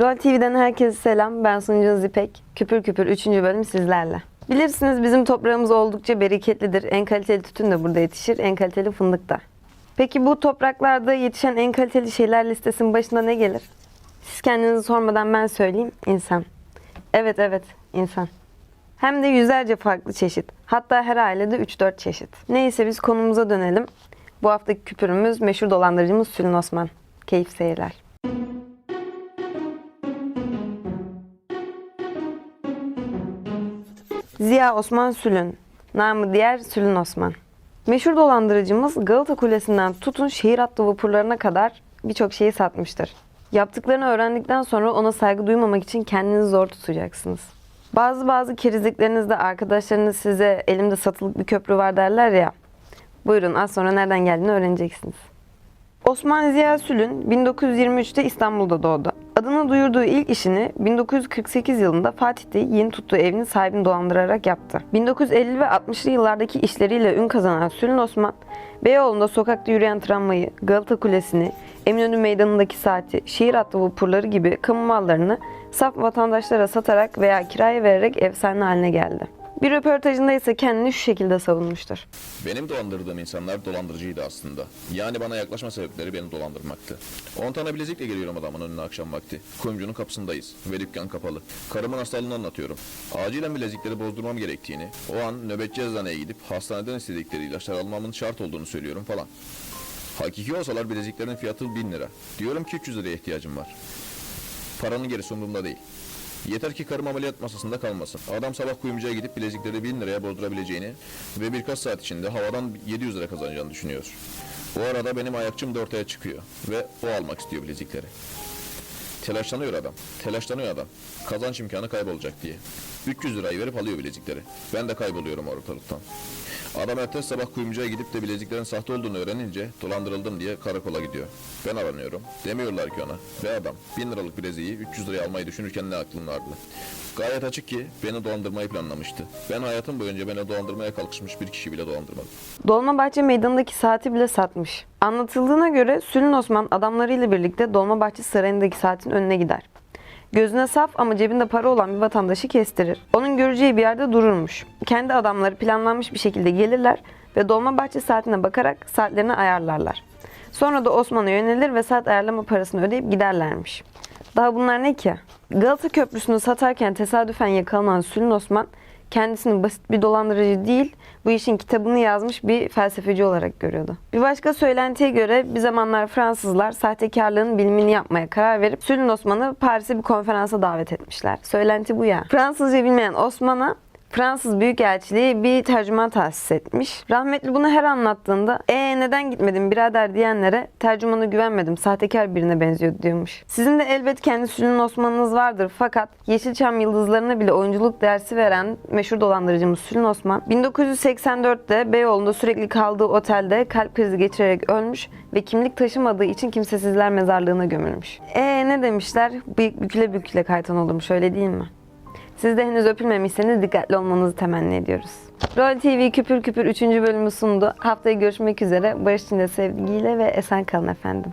Rol TV'den herkese selam. Ben sunucunuz İpek. Küpür Küpür 3. bölüm sizlerle. Bilirsiniz bizim toprağımız oldukça bereketlidir. En kaliteli tütün de burada yetişir, en kaliteli fındık da. Peki bu topraklarda yetişen en kaliteli şeyler listesinin başında ne gelir? Siz kendinizi sormadan ben söyleyeyim. İnsan. Evet evet insan. Hem de yüzlerce farklı çeşit. Hatta her ailede 3-4 çeşit. Neyse biz konumuza dönelim. Bu haftaki küpürümüz meşhur dolandırıcımız Sülün Osman. Keyif seyirler. Ziya Osman Sülün, namı diğer Sülün Osman. Meşhur dolandırıcımız Galata Kulesi'nden tutun şehir hattı vapurlarına kadar birçok şeyi satmıştır. Yaptıklarını öğrendikten sonra ona saygı duymamak için kendinizi zor tutacaksınız. Bazı bazı kerizliklerinizde arkadaşlarınız size elimde satılık bir köprü var derler ya. Buyurun az sonra nereden geldiğini öğreneceksiniz. Osman Ziya Sülün 1923'te İstanbul'da doğdu. Adını duyurduğu ilk işini 1948 yılında Fatih'te yeni tuttuğu evinin sahibini dolandırarak yaptı. 1950 ve 60'lı yıllardaki işleriyle ün kazanan Sülün Osman, Beyoğlu'nda sokakta yürüyen tramvayı, Galata Kulesi'ni, Eminönü Meydanı'ndaki saati, şehir hattı vapurları gibi kamu mallarını saf vatandaşlara satarak veya kiraya vererek efsane haline geldi. Bir röportajında ise kendini şu şekilde savunmuştur. Benim dolandırdığım insanlar dolandırıcıydı aslında. Yani bana yaklaşma sebepleri beni dolandırmaktı. 10 tane bilezikle geliyorum adamın önüne akşam vakti. Kuyumcunun kapısındayız ve dükkan kapalı. Karımın hastalığını anlatıyorum. Acilen bilezikleri bozdurmam gerektiğini, o an nöbetçi eczaneye gidip hastaneden istedikleri ilaçlar almamın şart olduğunu söylüyorum falan. Hakiki olsalar bileziklerin fiyatı 1000 lira. Diyorum ki 300 liraya ihtiyacım var. Paranın gerisi umurumda değil. Yeter ki karım ameliyat masasında kalmasın. Adam sabah kuyumcuya gidip bilezikleri 1000 liraya bozdurabileceğini ve birkaç saat içinde havadan 700 lira kazanacağını düşünüyor. O arada benim ayakçım da ortaya çıkıyor ve o almak istiyor bilezikleri. Telaşlanıyor adam. Telaşlanıyor adam. Kazanç imkanı kaybolacak diye. 300 lirayı verip alıyor bilezikleri. Ben de kayboluyorum ortalıktan. Adam ertesi sabah kuyumcuya gidip de bileziklerin sahte olduğunu öğrenince dolandırıldım diye karakola gidiyor. Ben aranıyorum. Demiyorlar ki ona. Ve adam 1000 liralık bileziği 300 liraya almayı düşünürken ne aklın vardı? Gayet açık ki beni dolandırmayı planlamıştı. Ben hayatım boyunca beni dolandırmaya kalkışmış bir kişi bile dolandırmadım. Dolmabahçe Meydanı'ndaki saati bile satmış. Anlatıldığına göre Sülün Osman adamlarıyla birlikte Dolmabahçe Sarayı'ndaki saatin önüne gider. Gözüne saf ama cebinde para olan bir vatandaşı kestirir. Onun göreceği bir yerde dururmuş. Kendi adamları planlanmış bir şekilde gelirler ve Dolmabahçe saatine bakarak saatlerini ayarlarlar. Sonra da Osman'a yönelir ve saat ayarlama parasını ödeyip giderlermiş. Daha bunlar ne ki? Galata Köprüsü'nü satarken tesadüfen yakalanan Sülün Osman kendisini basit bir dolandırıcı değil, bu işin kitabını yazmış bir felsefeci olarak görüyordu. Bir başka söylentiye göre bir zamanlar Fransızlar sahtekarlığın bilimini yapmaya karar verip Sülün Osman'ı Paris'e bir konferansa davet etmişler. Söylenti bu ya. Fransızca bilmeyen Osman'a Fransız Büyükelçiliği bir tercüman tahsis etmiş. Rahmetli bunu her anlattığında e neden gitmedin birader diyenlere tercümana güvenmedim sahtekar birine benziyor diyormuş. Sizin de elbet kendi Sülün Osman'ınız vardır fakat Yeşilçam yıldızlarına bile oyunculuk dersi veren meşhur dolandırıcımız Sülün Osman 1984'te Beyoğlu'nda sürekli kaldığı otelde kalp krizi geçirerek ölmüş ve kimlik taşımadığı için kimsesizler mezarlığına gömülmüş. E ne demişler? Bıyık büküle büküle kaytan olurmuş öyle değil mi? Siz de henüz öpülmemişseniz dikkatli olmanızı temenni ediyoruz. Rol TV Küpür Küpür 3. bölümü sundu. Haftaya görüşmek üzere. Barış içinde sevgiyle ve esen kalın efendim.